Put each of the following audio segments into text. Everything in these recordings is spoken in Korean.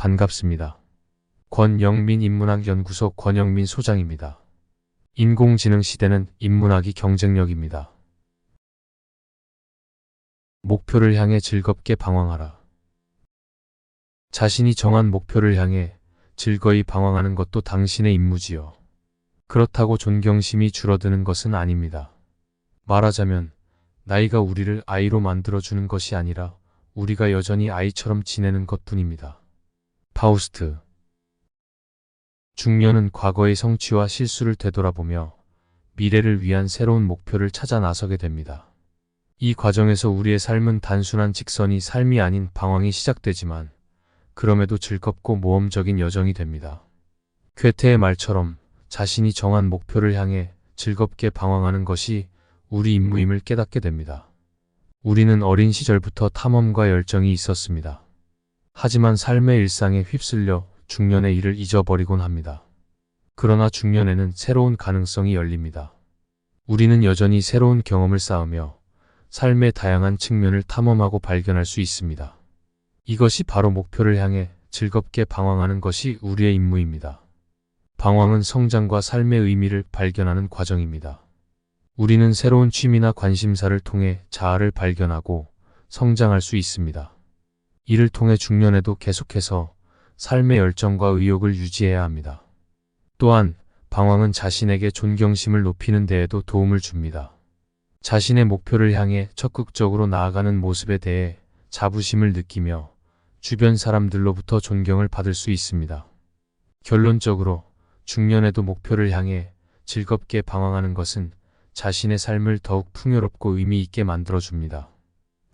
반갑습니다. 권영민 인문학연구소 권영민 소장입니다. 인공지능 시대는 인문학이 경쟁력입니다. 목표를 향해 즐겁게 방황하라. 자신이 정한 목표를 향해 즐거이 방황하는 것도 당신의 임무지요. 그렇다고 존경심이 줄어드는 것은 아닙니다. 말하자면 나이가 우리를 아이로 만들어주는 것이 아니라 우리가 여전히 아이처럼 지내는 것 뿐입니다. 파우스트 중년은 과거의 성취와 실수를 되돌아보며 미래를 위한 새로운 목표를 찾아 나서게 됩니다. 이 과정에서 우리의 삶은 단순한 직선이 삶이 아닌 방황이 시작되지만 그럼에도 즐겁고 모험적인 여정이 됩니다. 괴테의 말처럼 자신이 정한 목표를 향해 즐겁게 방황하는 것이 우리 임무임을 깨닫게 됩니다. 우리는 어린 시절부터 탐험과 열정이 있었습니다. 하지만 삶의 일상에 휩쓸려 중년의 일을 잊어버리곤 합니다. 그러나 중년에는 새로운 가능성이 열립니다. 우리는 여전히 새로운 경험을 쌓으며 삶의 다양한 측면을 탐험하고 발견할 수 있습니다. 이것이 바로 목표를 향해 즐겁게 방황하는 것이 우리의 임무입니다. 방황은 성장과 삶의 의미를 발견하는 과정입니다. 우리는 새로운 취미나 관심사를 통해 자아를 발견하고 성장할 수 있습니다. 이를 통해 중년에도 계속해서 삶의 열정과 의욕을 유지해야 합니다. 또한 방황은 자신에게 존경심을 높이는 데에도 도움을 줍니다. 자신의 목표를 향해 적극적으로 나아가는 모습에 대해 자부심을 느끼며 주변 사람들로부터 존경을 받을 수 있습니다. 결론적으로 중년에도 목표를 향해 즐겁게 방황하는 것은 자신의 삶을 더욱 풍요롭고 의미 있게 만들어줍니다.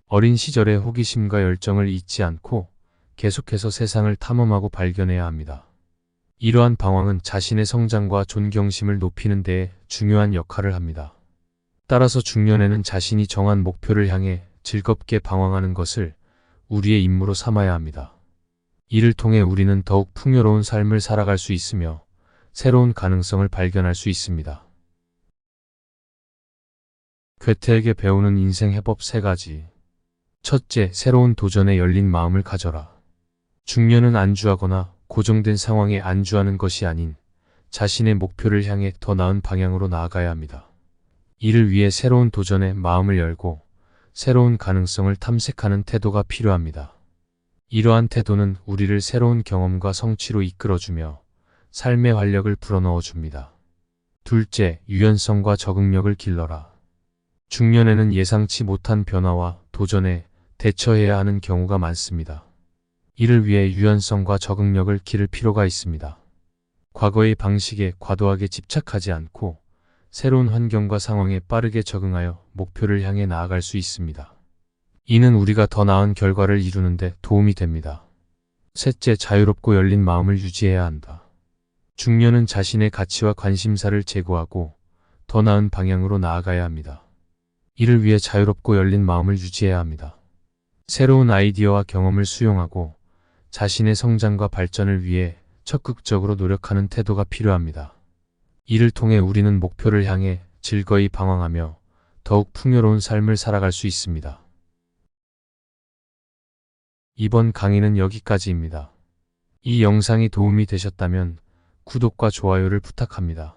어린 시절의 호기심과 열정을 잊지 않고 계속해서 세상을 탐험하고 발견해야 합니다. 이러한 방황은 자신의 성장과 존경심을 높이는 데에 중요한 역할을 합니다. 따라서 중년에는 자신이 정한 목표를 향해 즐겁게 방황하는 것을 우리의 임무로 삼아야 합니다. 이를 통해 우리는 더욱 풍요로운 삶을 살아갈 수 있으며 새로운 가능성을 발견할 수 있습니다. 괴테에게 배우는 인생 해법 세 가지. 첫째, 새로운 도전에 열린 마음을 가져라. 중년은 안주하거나 고정된 상황에 안주하는 것이 아닌 자신의 목표를 향해 더 나은 방향으로 나아가야 합니다. 이를 위해 새로운 도전에 마음을 열고 새로운 가능성을 탐색하는 태도가 필요합니다. 이러한 태도는 우리를 새로운 경험과 성취로 이끌어주며 삶의 활력을 불어넣어 줍니다. 둘째, 유연성과 적응력을 길러라. 중년에는 예상치 못한 변화와 도전에 대처해야 하는 경우가 많습니다. 이를 위해 유연성과 적응력을 기를 필요가 있습니다. 과거의 방식에 과도하게 집착하지 않고 새로운 환경과 상황에 빠르게 적응하여 목표를 향해 나아갈 수 있습니다. 이는 우리가 더 나은 결과를 이루는데 도움이 됩니다. 셋째, 자유롭고 열린 마음을 유지해야 한다. 중년은 자신의 가치와 관심사를 제고하고 더 나은 방향으로 나아가야 합니다. 이를 위해 자유롭고 열린 마음을 유지해야 합니다. 새로운 아이디어와 경험을 수용하고 자신의 성장과 발전을 위해 적극적으로 노력하는 태도가 필요합니다. 이를 통해 우리는 목표를 향해 즐거이 방황하며 더욱 풍요로운 삶을 살아갈 수 있습니다. 이번 강의는 여기까지입니다. 이 영상이 도움이 되셨다면 구독과 좋아요를 부탁합니다.